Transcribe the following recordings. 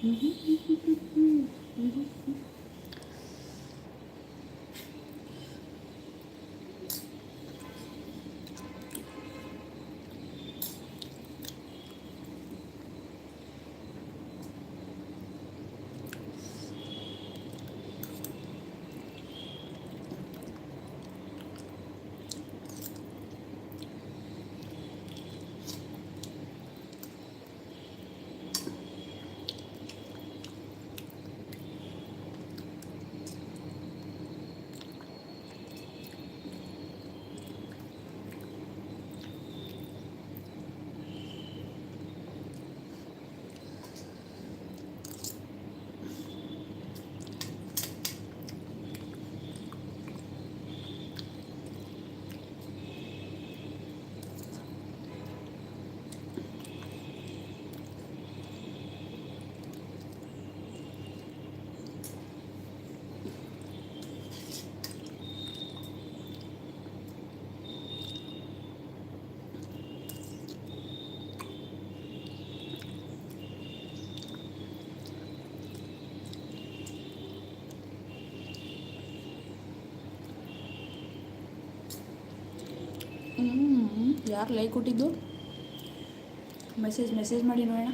Mm-hmm. ಯಾರು like ಕೊಟ್ಟಿದ್ದು message message ಮಾಡಿ ನೋಡೋಣ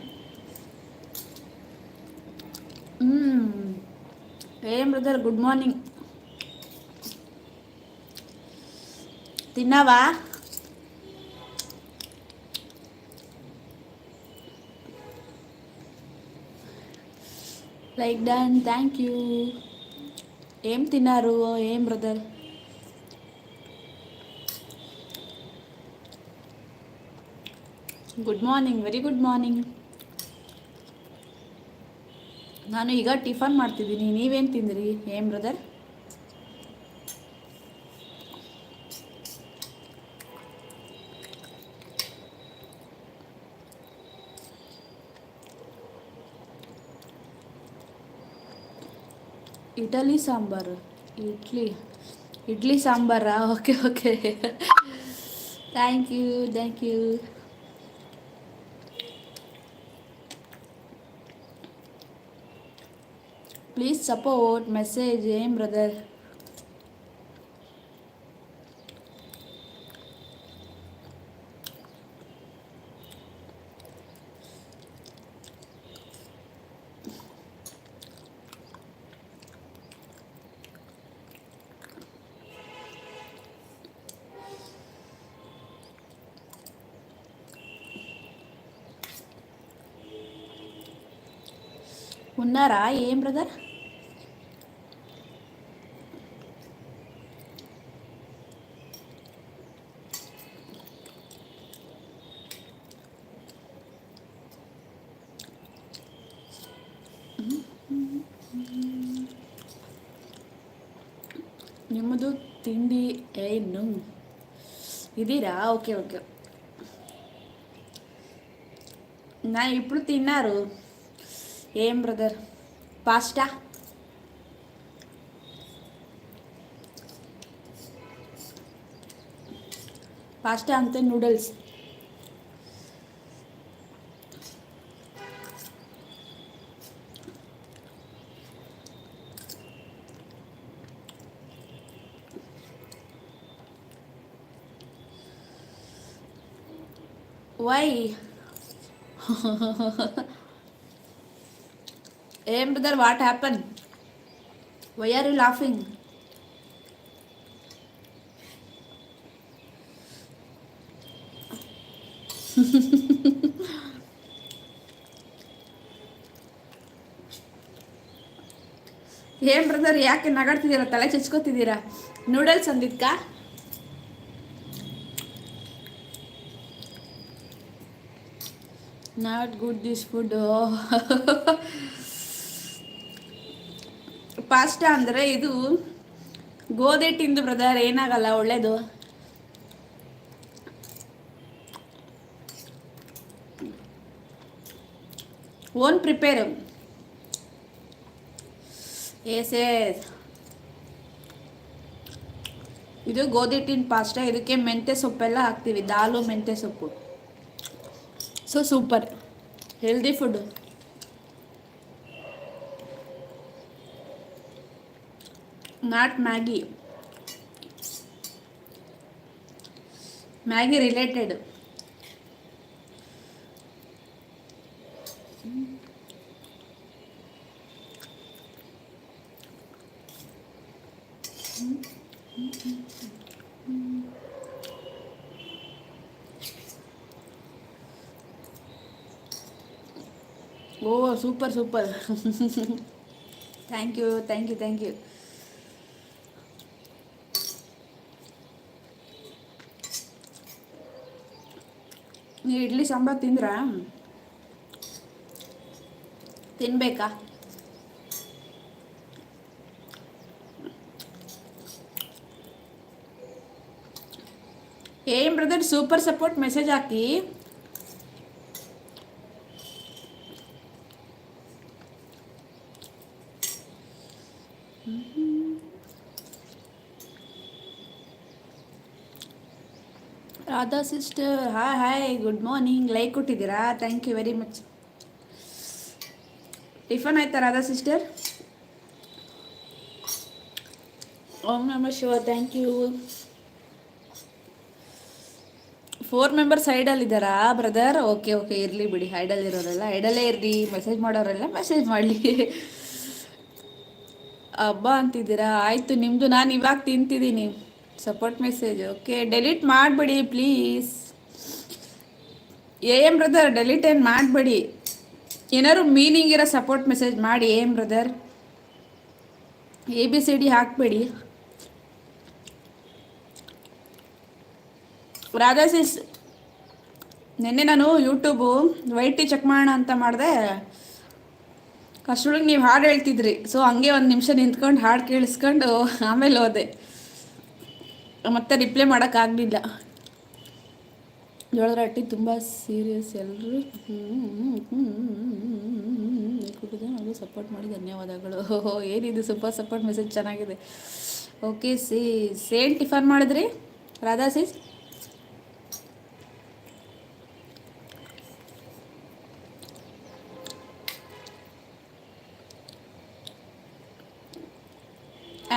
ಹ್ಞೂ aim brother good morning ತಿನ್ನವಾ like done thank you ఏం తిన్నారు ఏం brother good morning very good morning ನಾನು ಈಗ ಟಿಫನ್ ಮಾಡ್ತಿದ್ದೀನಿ ನೀವೇನು ತಿಂದಿರಿ ಏನು ಬ್ರದರ್ ಇಟಲಿ ಸಾಂಬಾರು ಇಡ್ಲಿ ಇಡ್ಲಿ ಸಾಂಬಾರಾ okay okay thank you thank you please support message aim brother ఉన్నారా ఏం బ్రదర్ ನಿಮ್ಮದು ತಿಂಡಿ ಏನು ఇదిరా ఓకే ఓకే నా ఇప్పుడు తిన్నారు ఏం బ్రదర్ పాస్టా పాస్టా అంతే నూడిల్స్ ભાઈ એમ brother what happened why are you laughing ಏನ್ ಬ್ರದರ್ ಯಾಕೆ ನಗಾಡ್ತಿದ್ದೀರಾ ತಲೆ ಚಚ್ಕೋತಿದ್ದೀರಾ noodles ಅಂದಿದ್ಕಾ not good this food pasta ಅಂದರೆ ಇದು ಗೋಧಿ ತಿಂದು ಬ್ರದರ್ ಏನಾಗಲ್ಲ ಒಳ್ಳೇದು ಓನ್ ಪ್ರಿಪೇರ್ ಎಸ್ ಇದು ಗೋಧಿ ಹಿಟ್ಟಿನ ಪಾಸ್ಟ ಇದಕ್ಕೆ ಮೆಂತ್ಯ ಸೊಪ್ಪೆಲ್ಲ ಹಾಕ್ತೀವಿ ದಾಲು ಮೆಂತ್ಯ ಸೊಪ್ಪು So super healthy food. Not Maggie. Maggie related. Super super thank you thank you thank you ನೀವು ಇಡ್ಲಿ ಸಾಂಬಾರು ತಿಂದ್ರಾ ತಿನ್ಬೇಕಾ ಏನ್ ಬ್ರದರ್ ಸೂಪರ್ ಸಪೋರ್ಟ್ ಮೆಸೇಜ್ ಹಾಕಿ Radha sister hi hi good morning like ಕೊಟ್ಟಿದ್ದೀರಾ thank you very much tiffin ಆಯ್ತಾ Radha sister Om Namah Shiva thank you four members ಇದ್ದಾರಾ brother okay okay ಇರಲಿ ಬಿಡಿ hydel ಇರೋರೆಲ್ಲ ಹೈಡಲ್ಲೇ ಇರಲಿ ಮೆಸೇಜ್ ಮಾಡೋರೆಲ್ಲ ಮೆಸೇಜ್ ಮಾಡಲಿ ಹಬ್ಬ ಅಂತಿದ್ದೀರಾ ಆಯಿತು ನಿಮ್ಮದು ನಾನು ಇವಾಗ ತಿಂತಿದ್ದೀನಿ ಸಪೋರ್ಟ್ ಮೆಸೇಜ್ ಓಕೆ ಡೆಲೀಟ್ ಮಾಡಬೇಡಿ ಪ್ಲೀಸ್ ಎ ಎಮ್ ಬ್ರದರ್ ಡೆಲೀಟ್ ಏನು ಮಾಡಬೇಡಿ ಏನಾದ್ರು ಮೀನಿಂಗ್ ಇರೋ ಸಪೋರ್ಟ್ ಮೆಸೇಜ್ ಮಾಡಿ ಎ M brother A B C D ಹಾಕ್ಬೇಡಿ Radha sis ನಿನ್ನೆ ನಾನು ಯೂಟ್ಯೂಬು ಟಿ ಚೆಕ್ ಮಾಡೋಣ ಅಂತ ಮಾಡಿದೆ ಅಷ್ಟೊಳಗೆ ನೀವು ಹಾಡು ಹೇಳ್ತಿದ್ರಿ ಸೊ ಹಂಗೆ ಒಂದು ನಿಮಿಷ ನಿಂತ್ಕೊಂಡು ಹಾಡು ಕೇಳಿಸ್ಕೊಂಡು ಆಮೇಲೆ ಹೋದೆ ಮತ್ತೆ ರಿಪ್ಲೈ ಮಾಡೋಕ್ಕಾಗಲಿಲ್ಲ ಜೋಳದ ರೊಟ್ಟಿ ತುಂಬ ಸೀರಿಯಸ್ ಎಲ್ಲರೂ ಕೊಟ್ಟಿದ್ದೆ ಸಪೋರ್ಟ್ ಮಾಡಿ ಧನ್ಯವಾದಗಳು ಓಹೋ ಏನಿದು ಸೂಪರ್ ಸಪೋರ್ಟ್ ಮೆಸೇಜ್ ಚೆನ್ನಾಗಿದೆ ಓಕೆ ಸಿ ಸೇಮ್ ಟಿಫನ್ ಮಾಡಿದ್ರಿ Radha sis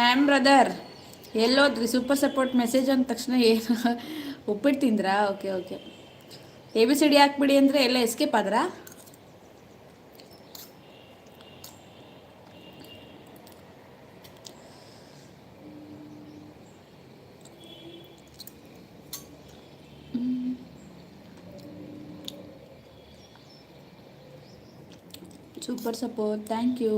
am brother hello the super support message ಅಂತ ಕ್ಷಣ ಏನು ಒಪ್ಪಿ ತಿಂದ್ರಾ ಓಕೆ ಓಕೆ ಎಬಿಸಿಡಿ ಆಗ್ ಬಿಡಿ ಅಂದ್ರೆ ಎಲ್ಲ ಎಸ್ಕೇಪ್ ಆದ್ರಾ ಸೂಪರ್ ಸಪೋರ್ಟ್ ಥ್ಯಾಂಕ್ ಯು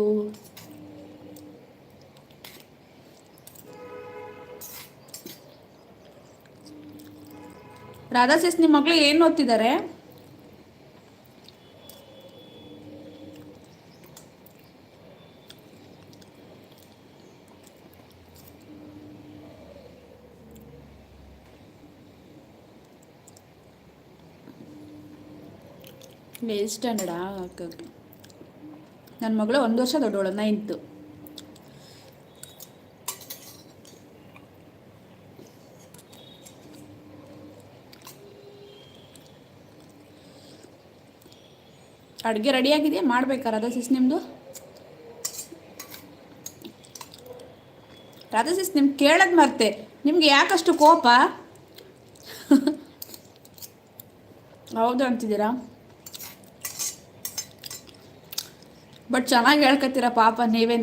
ದಾದಾ ಸಿಸ್ ನಿಮ್ಮ ಮಗಳು ಏನು ಓದ್ತಿದ್ದಾರೆ ಮೇಲ್ ಸ್ಟ್ಯಾಂಡರ್ಡಾ ನನ್ನ ಮಗಳು ಒಂದು ವರ್ಷ ದೊಡ್ಡವಳು ನೈನ್ತು ಅಡುಗೆ ರೆಡಿಯಾಗಿದೆಯಾ ಮಾಡ್ಬೇಕಾ ರಾಧಾ ಸಿಸ್ ನಿಮ್ಮದು ರಾಧಾ ಸಿಸ್ ನಿಮ್ಗೆ ಕೇಳೋದು ಮರ್ತೆ ನಿಮಗೆ ಯಾಕಷ್ಟು ಕೋಪ ಹೌದು ಅಂತಿದ್ದೀರಾ ಬಟ್ ಚೆನ್ನಾಗಿ ಹೇಳ್ಕೊತೀರ ಪಾಪ ನೀವೇ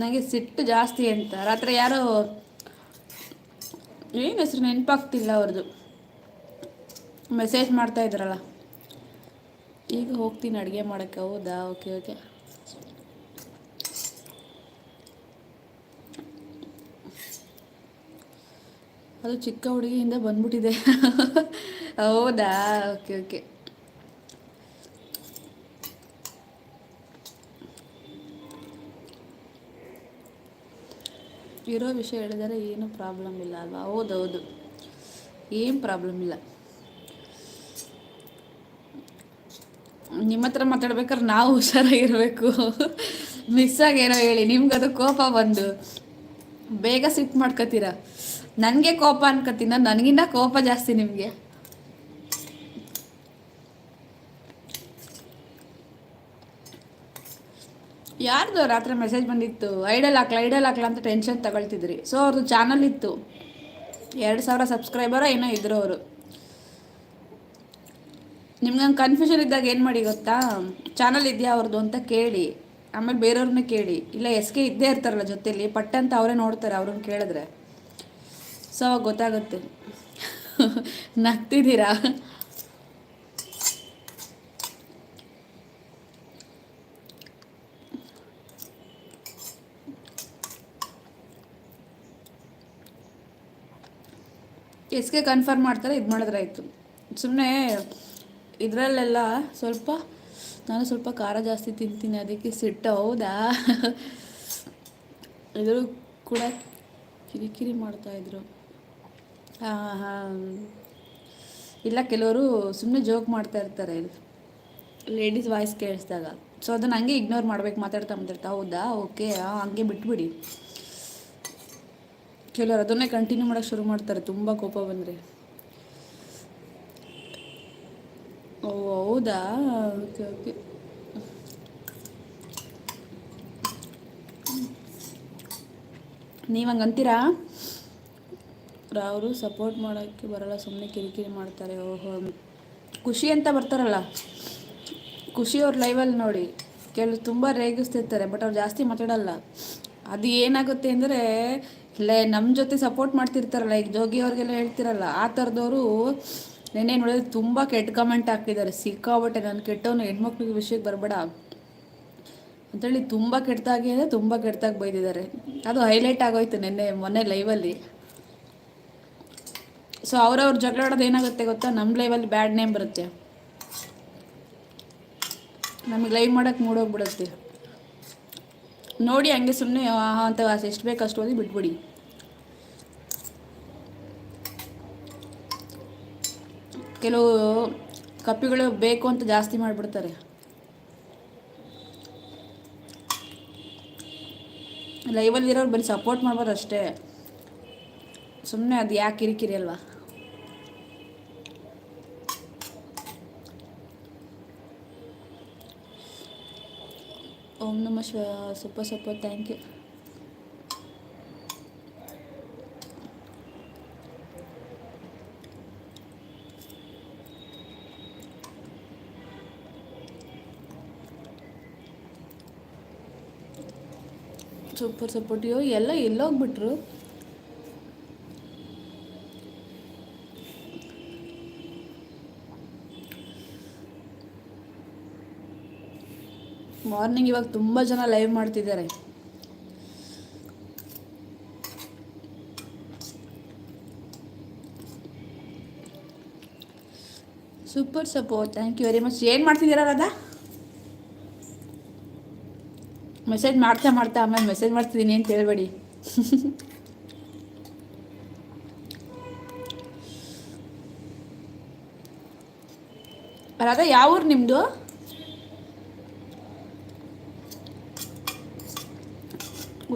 ನನಗೆ ಸಿಟ್ಟು ಜಾಸ್ತಿ ಅಂತ ರಾತ್ರಿ ಯಾರು ಏನು ಹೆಸರು ನೆನಪಾಗ್ತಿಲ್ಲ ಅವ್ರದ್ದು ಮೆಸೇಜ್ ಮಾಡ್ತಾ ಇದ್ರಲ್ಲ ಈಗ ಹೋಗ್ತೀನಿ ಅಡುಗೆ ಮಾಡೋಕ್ಕೆ ಹೌದಾ ಓಕೆ ಓಕೆ ಅದು ಚಿಕ್ಕ ಹುಡುಗಿಯಿಂದ ಬಂದ್ಬಿಟ್ಟಿದೆ ಹೌದಾ ಓಕೆ ಓಕೆ ಇರೋ ವಿಷಯ ಹೇಳಿದರೆ ಏನು ಪ್ರಾಬ್ಲಮ್ ಇಲ್ಲ ಅಲ್ವಾ ಹೌದೌದು ಏನು ಪ್ರಾಬ್ಲಮ್ ಇಲ್ಲ ನಿಮ್ಮ ಹತ್ರ ಮಾತಾಡ್ಬೇಕಾದ್ರೆ ನಾವು ಹುಷಾರಾಗಿರ್ಬೇಕು ಮಿಸ್ ಆಗಿ ಏನೋ ಹೇಳಿ ನಿಮ್ಗದು ಕೋಪ ಬಂದು ಬೇಗ ಸಿಟ್ ಮಾಡ್ಕೋತೀರ ನನಗೆ ಕೋಪ ಅನ್ಕೋತೀನ ನನಗಿನ್ನ ಕೋಪ ಜಾಸ್ತಿ ನಿಮಗೆ ಯಾರ್ದು ರಾತ್ರಿ ಮೆಸೇಜ್ ಬಂದಿತ್ತು ಐಡಲ್ ಹಾಕ್ಲಾ ಐಡಲ್ ಹಾಕ್ಲಾ ಅಂತ ಟೆನ್ಷನ್ ತಗೊಳ್ತಿದ್ರಿ ಸೊ ಅವ್ರದ್ದು ಚಾನಲ್ ಇತ್ತು ಎರಡು ಸಾವಿರ ಸಬ್ಸ್ಕ್ರೈಬರೋ ಏನೋ ಇದ್ರು ಅವರು ಹಂಗೆ ಕನ್ಫ್ಯೂಷನ್ ಇದ್ದಾಗ ಏನು ಮಾಡಿ ಗೊತ್ತಾ ಚಾನಲ್ ಇದೆಯಾ ಅವ್ರದ್ದು ಅಂತ ಕೇಳಿ ಆಮೇಲೆ ಬೇರೆಯವ್ರನ್ನ ಕೇಳಿ ಇಲ್ಲ ಎಸ್ ಕೆ ಇದ್ದೇ ಇರ್ತಾರಲ್ಲ ಜೊತೆಯಲ್ಲಿ ಪಟ್ ಅಂತ ಅವರೇ ನೋಡ್ತಾರೆ ಅವ್ರನ್ನ ಕೇಳಿದ್ರೆ ಸೊ ಅವಾಗ ಗೊತ್ತಾಗುತ್ತೆ ನಗ್ತಿದ್ದೀರಾ ಎಸ್ಗೆ ಕನ್ಫರ್ಮ್ ಮಾಡ್ತಾರೆ ಇದು ಮಾಡಿದ್ರೆ ಆಯಿತು ಸುಮ್ಮನೆ ಇದರಲ್ಲೆಲ್ಲ ಸ್ವಲ್ಪ ನಾನು ಸ್ವಲ್ಪ ಖಾರ ಜಾಸ್ತಿ ತಿಂತೀನಿ ಅದಕ್ಕೆ ಸಿಟ್ಟು ಹೌದಾ ಇದ್ರು ಕೂಡ ಕಿರಿಕಿರಿ ಮಾಡ್ತಾಯಿದ್ರು ಹಾಂ ಇಲ್ಲ ಕೆಲವರು ಸುಮ್ಮನೆ ಜೋಕ್ ಮಾಡ್ತಾ ಇರ್ತಾರೆ ಲೇಡೀಸ್ ವಾಯ್ಸ್ ಕೇಳಿಸ್ದಾಗ ಸೊ ಅದನ್ನ ಹಂಗೆ ಇಗ್ನೋರ್ ಮಾಡ್ಬೇಕು ಮಾತಾಡ್ತಾ ಮಾತಾಡ್ತಾ ಹೌದಾ ಓಕೆ ಹಂಗೆ ಬಿಟ್ಬಿಡಿ ಕೆಲವರು ಅದನ್ನೇ ಕಂಟಿನ್ಯೂ ಮಾಡೋಕ್ಕೆ ಶುರು ಮಾಡ್ತಾರೆ ತುಂಬ ಕೋಪ ಬಂದರೆ ಓ ಹೌದಾ ಓಕೆ ಓಕೆ ನೀವು ಹಂಗಂತೀರಾ ಅವರು ಸಪೋರ್ಟ್ ಮಾಡೋಕ್ಕೆ ಬರಲ್ಲ ಸುಮ್ಮನೆ ಕಿರಿಕಿರಿ ಮಾಡ್ತಾರೆ ಓಹೋ ಖುಷಿ ಅಂತ ಬರ್ತಾರಲ್ಲ ಖುಷಿ ಅವ್ರ ಲೈವಲ್ಲಿ ನೋಡಿ ಕೆಲವು ತುಂಬ ರೇಗಿಸ್ತಿರ್ತಾರೆ ಬಟ್ ಅವ್ರು ಜಾಸ್ತಿ ಮಾತಾಡಲ್ಲ ಅದು ಏನಾಗುತ್ತೆ ಅಂದರೆ ಲೈ ನಮ್ಮ ಜೊತೆ ಸಪೋರ್ಟ್ ಮಾಡ್ತಿರ್ತಾರಲ್ಲ ಈಗ ಜೋಗಿ ಅವ್ರಿಗೆಲ್ಲ ಹೇಳ್ತಿರಲ್ಲ ಆ ಥರದವರು ನೆನ್ನೆ ನೋಡಿದ್ರೆ ತುಂಬ ಕೆಟ್ಟ ಕಮೆಂಟ್ ಹಾಕ್ತಿದ್ದಾರೆ ಸಿಕ್ಕಾಬಟ್ಟೆ ನಾನು ಕೆಟ್ಟವನು ಹೆಣ್ಮಕ್ಳಿಗೆ ವಿಷಯಕ್ಕೆ ಬರಬೇಡ ಅಂತೇಳಿ ತುಂಬ ಕೆಟ್ಟದಾಗಿ ಅಂದರೆ ತುಂಬ ಕೆಟ್ಟದಾಗಿ ಬೈದಿದ್ದಾರೆ ಅದು ಹೈಲೈಟ್ ಆಗೋಯ್ತು ನೆನ್ನೆ ಮೊನ್ನೆ ಲೈವಲ್ಲಿ ಸೊ ಅವ್ರವ್ರ ಜಗಳ ಆಡೋದು ಏನಾಗುತ್ತೆ ಗೊತ್ತಾ ನಮ್ಮ ಲೈವಲ್ಲಿ ಬ್ಯಾಡ್ ನೇಮ್ ಬರುತ್ತೆ ನಮಗೆ ಲೈವ್ ಮಾಡೋಕ್ಕೆ ಮೂಡೋಗ್ಬಿಡುತ್ತೆ ನೋಡಿ ಹಂಗೆ ಸುಮ್ಮನೆ ಅಂತ ಎಷ್ಟು ಬೇಕು ಅಷ್ಟು ಓದಿ ಬಿಟ್ಬಿಡಿ ಕೆಲವು ಕಪ್ಪಿಗಳು ಬೇಕು ಅಂತ ಜಾಸ್ತಿ ಮಾಡಿಬಿಡ್ತಾರೆ ಲೈವಲ್ಲಿ ಇರೋರು ಬರೀ ಸಪೋರ್ಟ್ ಮಾಡ್ಬಾರ್ದು ಅಷ್ಟೇ ಸುಮ್ಮನೆ ಅದು ಯಾಕೆ ಕಿರಿಕಿರಿ ಅಲ್ವಾ Om Namah Shiva super super thank you super supportive ಎಲ್ಲ ಎಲ್ಲೋಗ್ಬಿಟ್ರು ಮಾರ್ನಿಂಗ್ ಇವಾಗ ತುಂಬ ಜನ ಲೈವ್ ಮಾಡ್ತಿದ್ದಾರೆ super support thank you very much ಏನು ಮಾಡ್ತಿದ್ದೀರಾ ರಾಧಾ ಮೆಸೇಜ್ ಮಾಡ್ತಾ ಮಾಡ್ತಾ ಆಮೇಲೆ ಮೆಸೇಜ್ ಮಾಡ್ತಿದ್ದೀನಿ ಅಂತ ಹೇಳ್ಬೇಡಿ ರಾಧಾ ಯಾವ ಊರು ನಿಮ್ಮದು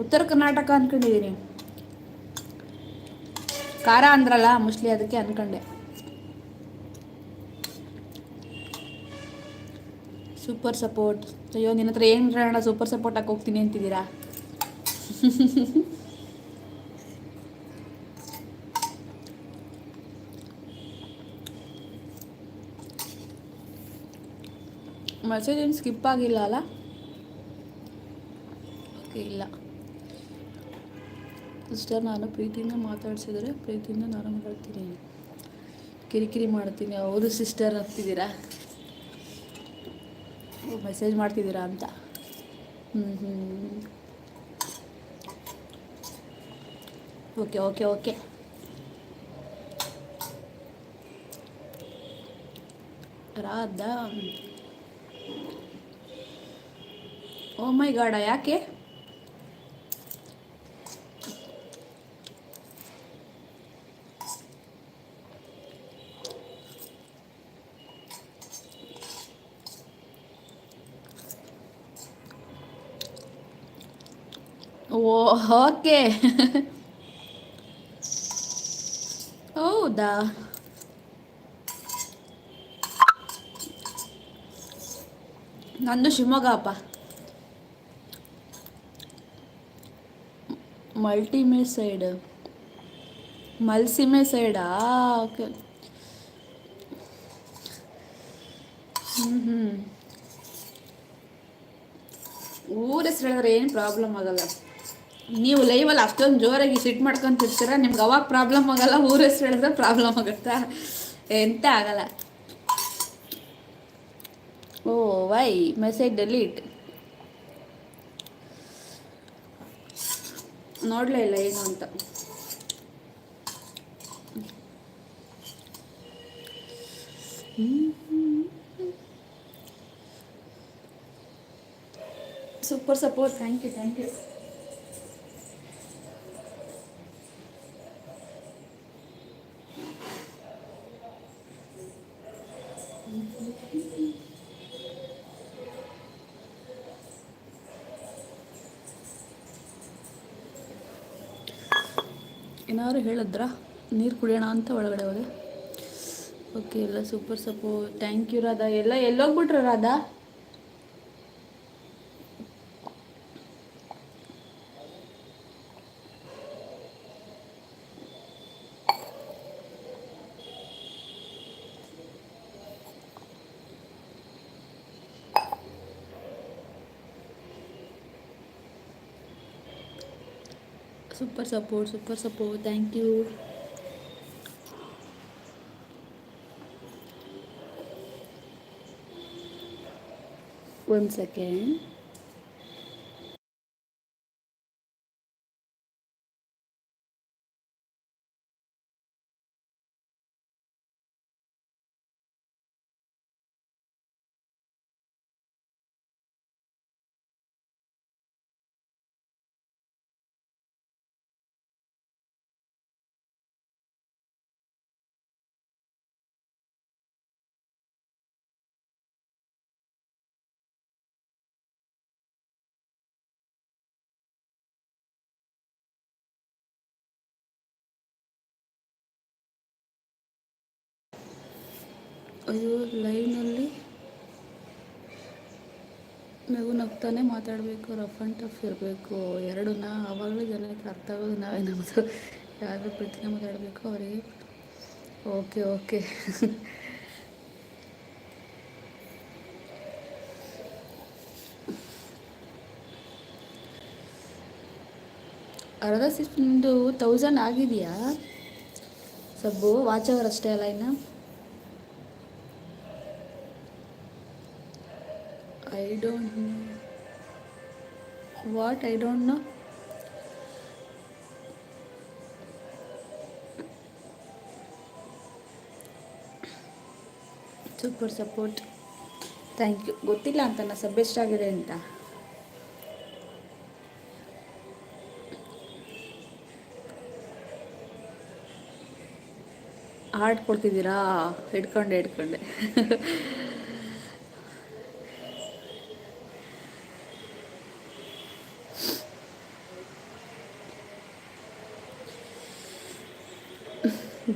ಉತ್ತರ ಕರ್ನಾಟಕ ಅನ್ಕೊಂಡಿದೀನಿ ಖಾರ ಅಂದ್ರಲ್ಲ ಮೋಸ್ಟ್ಲಿ ಅದಕ್ಕೆ ಅನ್ಕೊಂಡೆ ಸೂಪರ್ ಸಪೋರ್ಟ್ ಅಯ್ಯೋ ನಿನ್ನ ಹತ್ರ ಏನು ಅಣ್ಣ ಸೂಪರ್ ಸಪೋರ್ಟ್ ಹಾಕಿ ಹೋಗ್ತೀನಿ ಅಂತಿದ್ದೀರಾ ಮೆಸೇಜ್ ಏನು ಸ್ಕಿಪ್ ಆಗಿಲ್ಲ ಅಲ್ಲ ಓಕೆ ಇಲ್ಲ ಸಿಸ್ಟರ್ ನಾನು ಪ್ರೀತಿಯಿಂದ ಮಾತಾಡ್ಸಿದರೆ ಪ್ರೀತಿಯಿಂದ ನಾನು ಮಾತಾಡ್ತೀನಿ ಕಿರಿಕಿರಿ ಮಾಡ್ತೀನಿ ಅವರು ಸಿಸ್ಟರ್ ಅಂತಿದ್ದೀರಾ ಮೆಸೇಜ್ ಮಾಡ್ತಿದ್ದೀರಾ ಅಂತ ಹ್ಞೂ ಹ್ಞೂ okay okay okay Radha oh my god ಯಾಕೆ ಓಕೆ ಹೌದಾ ನಂದು ಶಿವಮೊಗ್ಗ ಅಪ್ಪ ಮಲ್ಟಿಮೇ ಸೈಡ್ ಮಲ್ಸಿಮೆ ಸೈಡಾ ಓಕೆ ಹ್ಞೂ ಹ್ಞೂ ಊರ ಹೆಸರು ಹೇಳಿದ್ರೆ ಏನು ಪ್ರಾಬ್ಲಮ್ ಆಗಲ್ಲ ನೀವು ಲೈವಲ್ಲಿ ಅಷ್ಟೊಂದು ಜೋರಾಗಿ ಸಿಟ್ ಮಾಡ್ಕೊಂತಿರ್ತೀರ ನಿಮ್ಗೆ ಅವಾಗ ಪ್ರಾಬ್ಲಮ್ ಆಗಲ್ಲ ಊರ ಹೆಸರು ಹೇಳಿದ್ರೆ ಪ್ರಾಬ್ಲಮ್ ಆಗುತ್ತಾ ಎಂತ ಆಗಲ್ಲ ಓ ವೈ ಮೆಸೇಜ್ ಡೆಲೀಟ್ ನೋಡಲೇ ಇಲ್ಲ ಏನು ಅಂತ super support thank you thank you ಏನಾದ್ರು ಹೇಳಿದ್ರಾ ನೀರು ಕುಡಿಯೋಣ ಅಂತ ಒಳಗಡೆ ಹೋದೆ ಓಕೆ ಎಲ್ಲ super support thank you Radha ಎಲ್ಲ ಎಲ್ಲೋಗ್ಬಿಟ್ರ Radha super support, super support. Thank you. Once again. ಇದು ಲೈವ್ನಲ್ಲಿ ಮಗು ನಗ್ತಾನೆ ಮಾತಾಡಬೇಕು ರಫ್ ಆ್ಯಂಡ್ ಟಫ್ ಇರಬೇಕು ಎರಡನ್ನ ಆವಾಗಲೂ ಜನಕ್ಕೆ ಅರ್ಥ ಆಗೋದು ನಾವೇ ನಮ್ಮದು ಯಾರು ಪ್ರೀತಿನ ಮಾತಾಡಬೇಕು ಅವರಿಗೆ ಓಕೆ ಓಕೆ ಅರ್ಧ ಸಿಫ್ಟ್ ನಿಮ್ಮದು ತೌಸಂಡ್ ಆಗಿದೆಯಾ ಸಬ್ಬು ವಾಚ್ ಅವರ್ ಅಷ್ಟೇ ಅಲ್ಲ ಇನ್ನು I don't know what I don't know super support thank you ಗೊತ್ತಿಲ್ಲ ಅಂತ ನಾ ಸಬ್ ಆಗಿದೆ ಅಂತ ಹಾಡ್ ಕೊಡ್ತಿದ್ದೀರಾ ಹಿಡ್ಕೊಂಡೆ ಹಿಡ್ಕೊಂಡೆ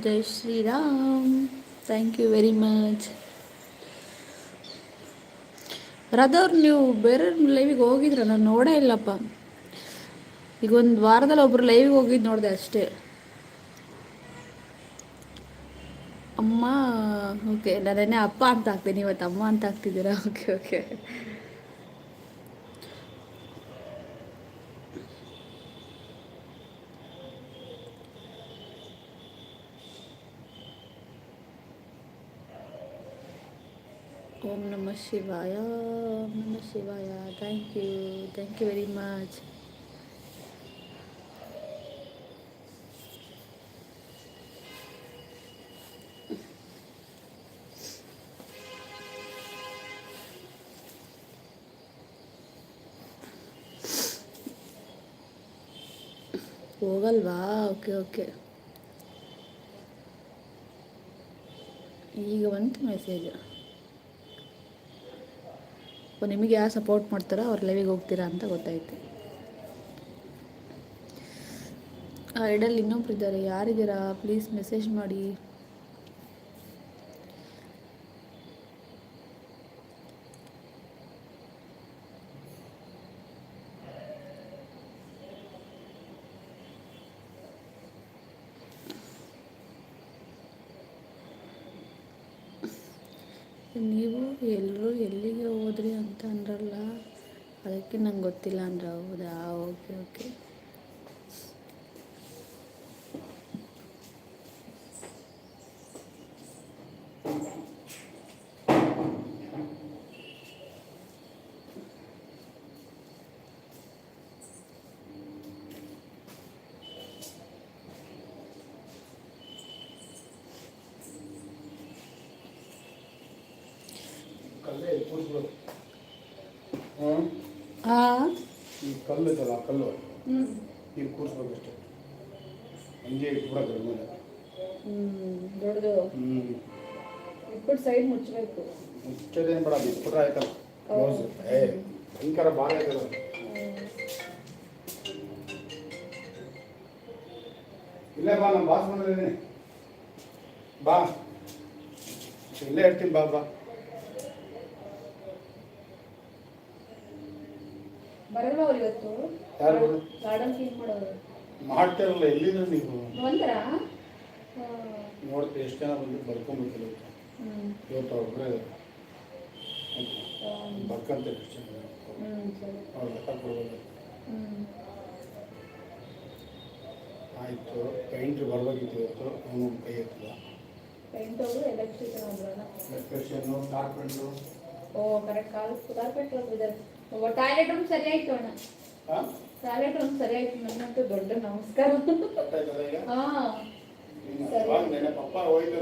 Jai Shriram thank you very much ರಾಧವ್ರ ನೀವು ಬೇರೆ ಲೈವಿಗೆ ಹೋಗಿದ್ರ ನಾನು ನೋಡೇ ಇಲ್ಲಪ್ಪ ಈಗ ಒಂದು ವಾರದಲ್ಲಿ ಒಬ್ರು ಲೈವಿಗೆ ಹೋಗಿದ್ದು ನೋಡಿದೆ ಅಷ್ಟೇ ಅಮ್ಮ ಓಕೆ ನಾನೇನೇ ಅಪ್ಪ ಅಂತ ಹಾಕ್ತೀನಿ ಇವತ್ತು ಅಮ್ಮ ಅಂತ ಹಾಕ್ತಿದ್ದೀರಾ okay okay Om Namah Shivaya. Om Thank you. Thank you very much. போகல் வா ஓகே ஓகே இங்கே வந்து மெசேஜ் ನಿಮಗೆ ಯಾರು ಸಪೋರ್ಟ್ ಮಾಡ್ತಾರೋ ಅವ್ರ ಲೈವಿಗೆ ಹೋಗ್ತೀರಾ ಅಂತ ಗೊತ್ತಾಯ್ತು ಎರಡಲ್ಲಿ ಇನ್ನೊಬ್ರು ಇದ್ದಾರೆ ಯಾರಿದ್ದೀರಾ ಪ್ಲೀಸ್ ಮೆಸೇಜ್ ಮಾಡಿ ನೀವು ಎಲ್ಲರೂ ಎಲ್ಲಿಗೆ ಹೋದ್ರಿ ಅಂದ್ರಲ್ಲ ಅದಕ್ಕೆ ನಂಗೆ ಗೊತ್ತಿಲ್ಲ ಅಂದ್ರೆ ಹೌದಾ ಓಕೆ ಓಕೆ ಸೈಡ್ ಮುಚ್ಚಬೇಕು ಮುಚ್ಚೋದು ಬೇಡ ಕ್ಲೋಸ್ ಏ ಭಯಂಕರ ಭಾರಿ ಇಲ್ಲೇ ಬಾ ನಮ್ಮ ಬಾಸ್ ಬಂದಿದ್ದೀನಿ ಬಾ ಇಲ್ಲೇ ಇರ್ತೀನಿ ಬಾ ಬಾ ಇವತ್ತು ಮಾಡ್ತಿರಲ್ಲ ಎಲ್ಲಿದ್ರು ನೀವು ನೋಡ್ತೀವಿ ಎಷ್ಟು ಜನ ಬಂದು ಇವತ್ತು ಬಕ್ಕಂತ ಆಯಿತು ಪೇಂಟ್ ಬರಬೇಕಿತ್ತು ಇವತ್ತು ಅವನು ಕೈ ಎತ್ತಿಲ್ಲ ಪೇಂಟ್ ಅವರು ಎಲೆಕ್ಟ್ರಿಷಿಯನ್ ಅಂದ್ರಲ್ಲ electrician oh correct call carpenter ಇದ್ದಾರೆ ಒಬ್ಬ ಟಾಯ್ಲೆಟ್ ರೂಮ್ ಸರಿ ಆಯ್ತು ಅಣ್ಣ ಟಾಯ್ಲೆಟ್ ರೂಮ್ ಸರಿ ಆಯ್ತು ನನ್ನಂತೂ ದೊಡ್ಡ ನಮಸ್ಕಾರ ಹಾಂ ಸರಿ ಪಪ್ಪ ಹೋಯ್ತು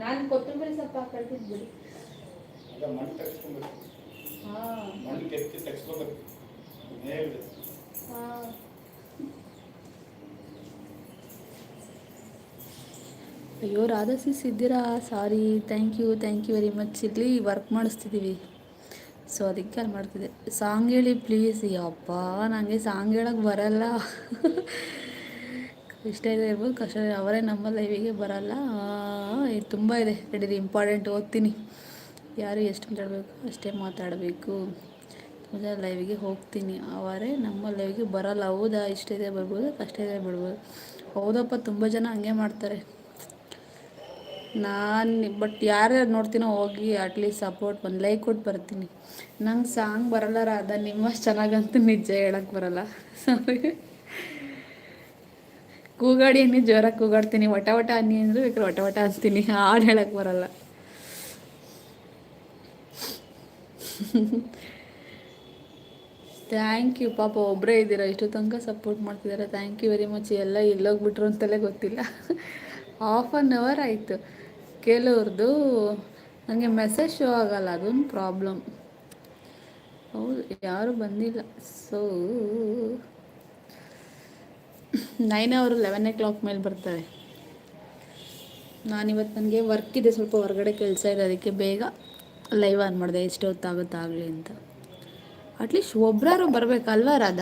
ನಾನು ಕೊತ್ತಂಬರಿ ಸೊಪ್ಪು ಬಿಡಿ ಅಯ್ಯೋ ರಾಧಾ ಸಿಸ್ ಇದ್ದೀರಾ sorry thank you thank you very much ಇಲ್ಲಿ ವರ್ಕ್ ಮಾಡಿಸ್ತಿದ್ದೀವಿ ಸೊ ಅದಕ್ಕೆ ಅಲ್ಲಿ ಮಾಡ್ತಿದ್ದೆ ಸಾಂಗ್ ಹೇಳಿ ಪ್ಲೀಸ್ ಯಪ್ಪ ನನಗೆ ಸಾಂಗ್ ಹೇಳೋಕ್ಕೆ ಬರಲ್ಲ ಇಷ್ಟ ಇದೆ ಇರ್ಬೋದು ಕಷ್ಟ ಅವರೇ ನಮ್ಮ ಲೈವಿಗೆ ಬರಲ್ಲ ಇದು ತುಂಬ ಇದೆ ರೆಡಿ ಇಂಪಾರ್ಟೆಂಟ್ ಓದ್ತೀನಿ ಯಾರು ಎಷ್ಟು ಮಾತಾಡಬೇಕು ಅಷ್ಟೇ ಮಾತಾಡಬೇಕು ಮುಂದೆ ಲೈವಿಗೆ ಹೋಗ್ತೀನಿ ಅವರೇ ನಮ್ಮ ಲೈವ್ಗೆ ಬರಲ್ಲ ಹೌದಾ ಇಷ್ಟಿದೆ ಬರ್ಬೋದು ಕಷ್ಟ ಇದೆ ಬಿಡ್ಬೋದು ಹೌದಪ್ಪ ತುಂಬ ಜನ ಹಂಗೆ ಮಾಡ್ತಾರೆ ನಾನು ಬಟ್ ಯಾರ್ಯಾರು ನೋಡ್ತೀನೋ ಹೋಗಿ ಅಟ್ಲೀಸ್ಟ್ ಸಪೋರ್ಟ್ ಒಂದು ಲೈಕ್ ಕೊಟ್ಟು ಬರ್ತೀನಿ ನಂಗೆ ಸಾಂಗ್ ಬರಲ್ಲ ಅದ ನಿಮ್ಮಷ್ಟು ಚೆನ್ನಾಗಂತೂ ನಿಜ ಹೇಳಕ್ಕೆ ಬರಲ್ಲ ಸಾರಿ ಕೂಗಾಡಿ ಅನ್ನಿ ಜೋರಾಗಿ ಕೂಗಾಡ್ತೀನಿ ಒಟ ಒಟ ಅನ್ನಿ ಅಂದ್ರೆ ಬೇಕಾದ್ರೆ ಒಟ ಒಟ ಅಂತೀನಿ ಹಾಡು ಹೇಳಕ್ಕೆ ಬರಲ್ಲ ಥ್ಯಾಂಕ್ ಯು ಪಾಪ ಒಬ್ಬರೇ ಇದ್ದೀರಾ ಇಷ್ಟು ತನಕ ಸಪೋರ್ಟ್ ಮಾಡ್ತಿದ್ದಾರೆ ಥ್ಯಾಂಕ್ ಯು ವೆರಿ ಮಚ್ ಎಲ್ಲ ಎಲ್ಲೋಗ್ಬಿಟ್ರು ಅಂತಲೇ ಗೊತ್ತಿಲ್ಲ ಹಾಫ್ ಆನ್ ಅವರ್ ಆಯಿತು ಕೆಲವ್ರದ್ದು ನನಗೆ ಮೆಸೇಜ್ ಶೋ ಆಗಲ್ಲ ಅದೊಂದು ಪ್ರಾಬ್ಲಮ್ ಹೌದು ಯಾರೂ ಬಂದಿಲ್ಲ ಸೋ ನೈನ್ ಅವರು ಲೆವೆನ್ ಓ ಕ್ಲಾಕ್ ಮೇಲೆ ಬರ್ತಾರೆ ನಾನಿವತ್ತು ನನಗೆ ವರ್ಕ್ ಇದೆ ಸ್ವಲ್ಪ ಹೊರಗಡೆ ಕೆಲಸ ಇದೆ ಅದಕ್ಕೆ ಬೇಗ ಲೈವ್ ಆನ್ ಮಾಡಿದೆ ಎಷ್ಟು ಹೊತ್ತಾಗುತ್ತಾಗಲಿ ಅಂತ ಅಟ್ಲೀಸ್ಟ್ ಒಬ್ಬರಾರು ಬರಬೇಕಲ್ವ ರಾಧ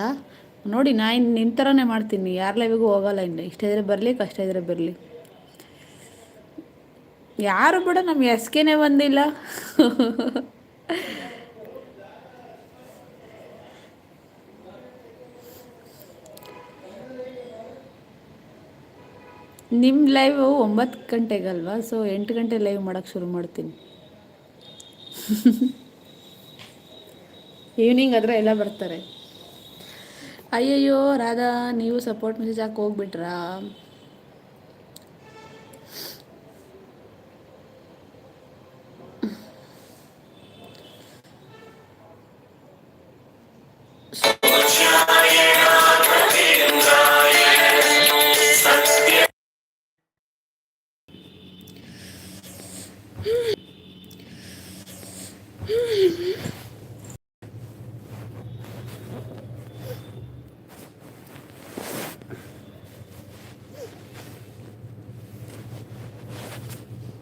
ನೋಡಿ ನಾನು ನಿನ್ನ ಥರನೇ ಮಾಡ್ತೀನಿ ಯಾರ ಲೈವಿಗೂ ಹೋಗಲ್ಲ ಇನ್ನು ಇಷ್ಟ ಇದ್ದರೆ ಬರಲಿ ಕಷ್ಟ ಇದ್ದರೆ ಬರಲಿ ಯಾರು ಬೇಡ ನಮ್ಮ ಎಸ್ಕೆನೇ ಬಂದಿಲ್ಲ ನಿಮ್ಮ ಲೈವ್ ಒಂಬತ್ತು ಗಂಟೆಗಲ್ವಾ ಸೊ ಎಂಟು ಗಂಟೆ ಲೈವ್ ಮಾಡೋಕ್ಕೆ ಶುರು ಮಾಡ್ತೀನಿ ಈವ್ನಿಂಗ್ ಆದರೆ ಎಲ್ಲ ಬರ್ತಾರೆ ಅಯ್ಯಯ್ಯೋ ರಾಧಾ ನೀವು ಸಪೋರ್ಟ್ ಮೆಸೇಜ್ ಹಾಕಿ ಹೋಗ್ಬಿಟ್ರಾ